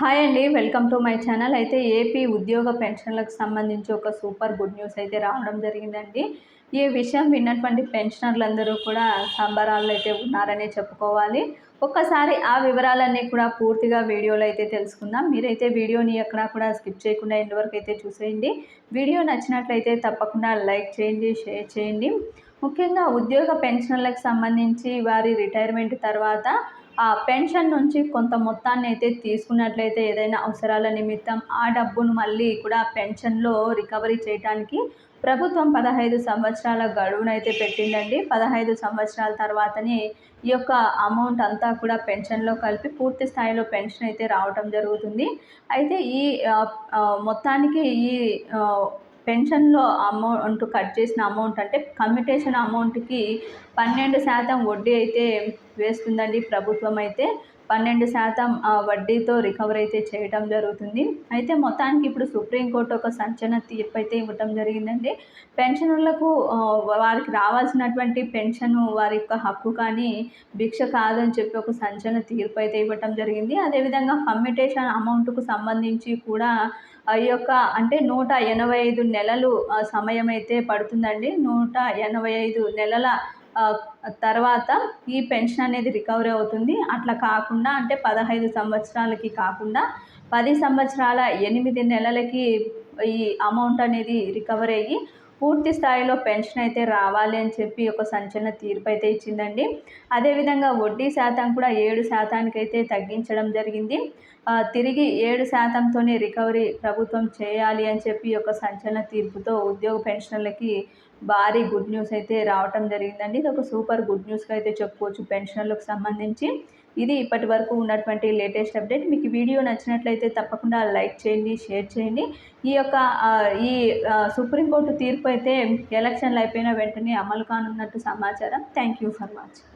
Hi అండి welcome to my channel. అయితే AP ఉద్యోగ పెన్షన్లకు సంబంధించి ఒక సూపర్ గుడ్ న్యూస్ అయితే రావడం జరిగిందండి. ఈ విషయం విన్నటువంటి పెన్షనర్లందరూ కూడా సంబరాల్లో అయితే ఉన్నారనే చెప్పుకోవాలి. ఒక్కసారి ఆ వివరాలన్నీ కూడా పూర్తిగా వీడియోలో అయితే తెలుసుకుందాం. మీరైతే వీడియోని ఎక్కడా కూడా స్కిప్ చేయకుండా ఎండ్ వరకు అయితే చూసేయండి. వీడియో నచ్చినట్లయితే తప్పకుండా లైక్ చేయండి షేర్ చేయండి. ముఖ్యంగా ఉద్యోగ పెన్షన్లకు సంబంధించి వారి రిటైర్మెంట్ తర్వాత ఆ పెన్షన్ నుంచి కొంత మొత్తాన్ని అయితే తీసుకున్నట్లయితే ఏదైనా అవసరాల నిమిత్తం ఆ డబ్బును మళ్ళీ కూడా పెన్షన్లో రికవరీ చేయడానికి ప్రభుత్వం పదహైదు సంవత్సరాల గడువునైతే పెట్టిందండి. పదహైదు సంవత్సరాల తర్వాతనే ఈ యొక్క అమౌంట్ అంతా కూడా పెన్షన్లో కలిపి పూర్తి స్థాయిలో పెన్షన్ అయితే రావటం జరుగుతుంది. అయితే ఈ మొత్తానికి ఈ పెన్షన్లో అమౌంట్ కట్ చేసిన అమౌంట్ అంటే కమ్యూటేషన్ అమౌంట్కి పన్నెండు శాతం వడ్డీ అయితే వేస్తుందండి ప్రభుత్వం అయితే. పన్నెండు శాతం వడ్డీతో రికవర్ అయితే చేయడం జరుగుతుంది. అయితే మొత్తానికి ఇప్పుడు సుప్రీంకోర్టు ఒక సంచలన తీర్పు అయితే ఇవ్వటం జరిగిందండి. పెన్షనర్లకు వారికి రావాల్సినటువంటి పెన్షన్ వారి యొక్క హక్కు కానీ భిక్ష కాదని చెప్పి ఒక సంచలన తీర్పు అయితే ఇవ్వటం జరిగింది. అదేవిధంగా కమ్యూటేషన్ అమౌంట్కు సంబంధించి కూడా ఈ యొక్క అంటే నూట ఎనభై ఐదు నెలలు సమయం అయితే పడుతుందండి. నూట ఎనభై ఐదు నెలల తర్వాత ఈ పెన్షన్ అనేది రికవరీ అవుతుంది. అట్లా కాకుండా అంటే పదహైదు సంవత్సరాలకి కాకుండా పది సంవత్సరాల ఎనిమిది నెలలకి ఈ అమౌంట్ అనేది రికవర్ అయ్యి పూర్తి స్థాయిలో పెన్షన్ అయితే రావాలి అని చెప్పి ఒక సంచలన తీర్పు అయితే ఇచ్చిందండి. అదేవిధంగా వడ్డీ శాతం కూడా ఏడు శాతానికి అయితే తగ్గించడం జరిగింది. తిరిగి ఏడు శాతంతోనే రికవరీ ప్రభుత్వం చేయాలి అని చెప్పి ఒక సంచలన తీర్పుతో ఉద్యోగ పెన్షన్లకి భారీ గుడ్ న్యూస్ అయితే రావటం జరిగిందండి. ఇది ఒక సూపర్ గుడ్ న్యూస్గా అయితే చెప్పుకోవచ్చు. పెన్షన్లకు సంబంధించి ఇది ఇప్పటి వరకు ఉన్నటువంటి లేటెస్ట్ అప్డేట్. మీకు వీడియో నచ్చినట్లయితే తప్పకుండా లైక్ చేయండి షేర్ చేయండి. ఈ యొక్క ఈ సుప్రీంకోర్టు తీర్పు అయితే ఎలక్షన్లు అయిపోయిన వెంటనే అమలు కానున్నట్టు సమాచారం. Thank you for watching